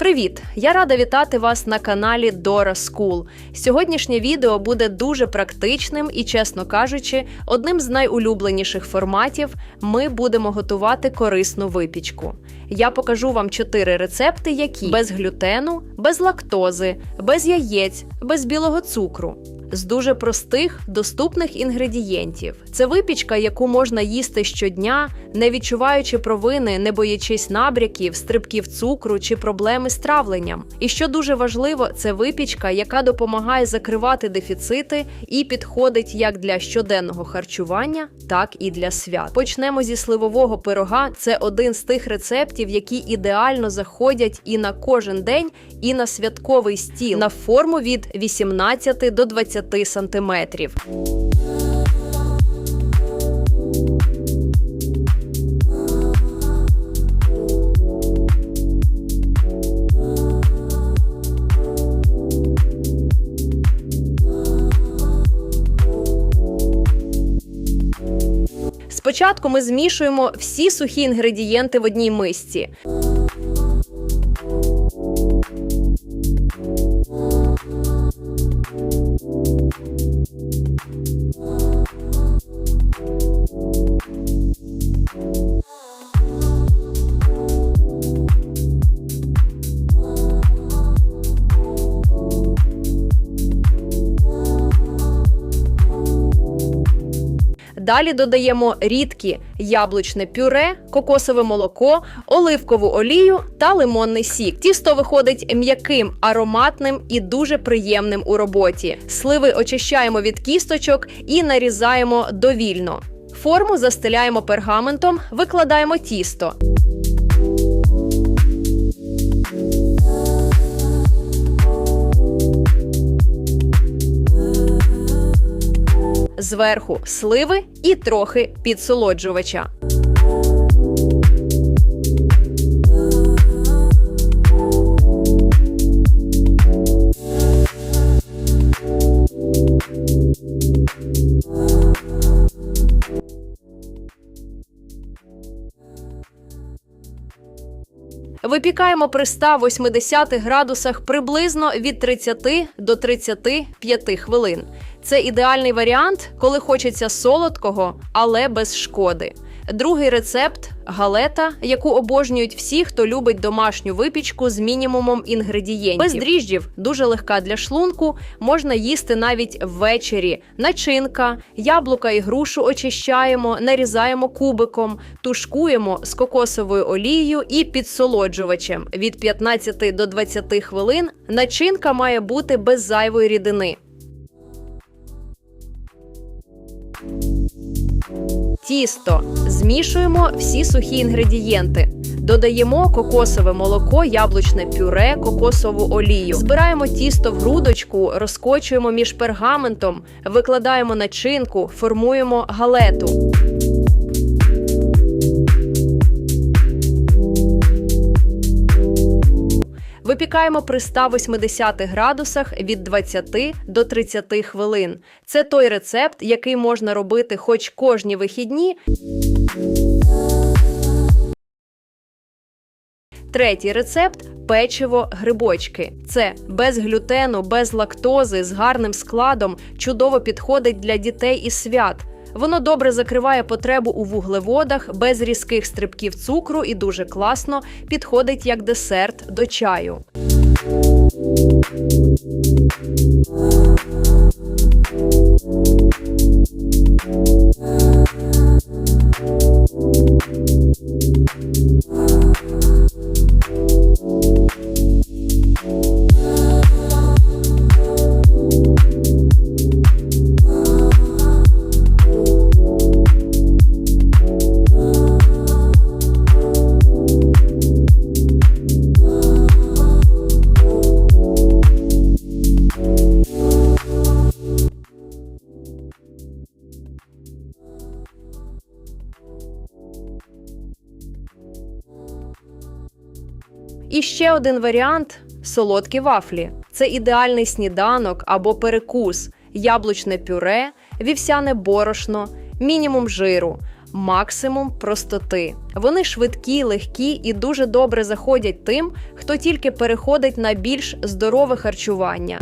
Привіт! Я рада вітати вас на каналі Dora School. Сьогоднішнє відео буде дуже практичним і, чесно кажучи, одним з найулюбленіших форматів ми будемо готувати корисну випічку. Я покажу вам чотири рецепти, які без глютену, без лактози, без яєць, без білого цукру. З дуже простих, доступних інгредієнтів. Це випічка, яку можна їсти щодня, не відчуваючи провини, не боячись набряків, стрибків цукру чи проблеми з травленням. І що дуже важливо, це випічка, яка допомагає закривати дефіцити і підходить як для щоденного харчування, так і для свят. Почнемо зі сливового пирога. Це один з тих рецептів, які ідеально заходять і на кожен день, і на святковий стіл на форму від 18 до 20 сантиметрів. Спочатку ми змішуємо всі сухі інгредієнти в одній мисці. you Далі додаємо рідкі яблучне пюре, кокосове молоко, оливкову олію та лимонний сік. Тісто виходить м'яким, ароматним і дуже приємним у роботі. Сливи очищаємо від кісточок і нарізаємо довільно. Форму застеляємо пергаментом, викладаємо тісто. Зверху сливи і трохи підсолоджувача. Випікаємо при 180 градусах приблизно від 30 до 35 хвилин. Це ідеальний варіант, коли хочеться солодкого, але без шкоди. Другий рецепт галета, яку обожнюють всі, хто любить домашню випічку з мінімумом інгредієнтів. Без дріжджів дуже легка для шлунку, можна їсти навіть ввечері. Начинка, яблука і грушу очищаємо, нарізаємо кубиком, тушкуємо з кокосовою олією і підсолоджувачем. Від 15 до 20 хвилин начинка має бути без зайвої рідини. Тісто змішуємо всі сухі інгредієнти. Додаємо кокосове молоко, яблучне пюре, кокосову олію. Збираємо тісто в грудочку, розкочуємо між пергаментом, викладаємо начинку, формуємо галету. Випікаємо при 180 градусах від 20 до 30 хвилин. Це той рецепт, який можна робити хоч кожні вихідні. Третій рецепт печиво грибочки. Це без глютену, без лактози, з гарним складом, чудово підходить для дітей і свят. Воно добре закриває потребу у вуглеводах, без різких стрибків цукру і дуже класно підходить як десерт до чаю. І ще один варіант солодкі вафлі. Це ідеальний сніданок або перекус, яблучне пюре, вівсяне борошно, мінімум жиру. максимум простоти. Вони швидкі, легкі і дуже добре заходять тим, хто тільки переходить на більш здорове харчування.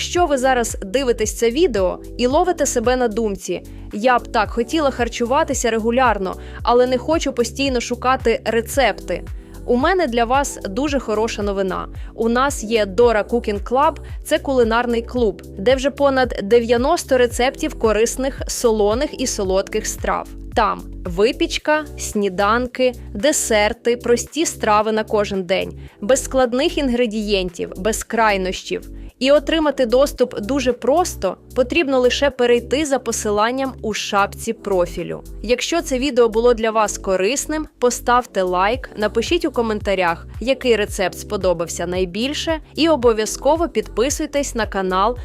Якщо ви зараз дивитесь це відео і ловите себе на думці, я б так хотіла харчуватися регулярно, але не хочу постійно шукати рецепти. У мене для вас дуже хороша новина. У нас є Dora Cooking Club – це кулінарний клуб, де вже понад 90 рецептів корисних солоних і солодких страв. Там випічка, сніданки, десерти, прості страви на кожен день, без складних інгредієнтів, без крайнощів. І отримати доступ дуже просто потрібно лише перейти за посиланням у шапці профілю. Якщо це відео було для вас корисним, поставте лайк, напишіть у коментарях, який рецепт сподобався найбільше, і обов'язково підписуйтесь на канал,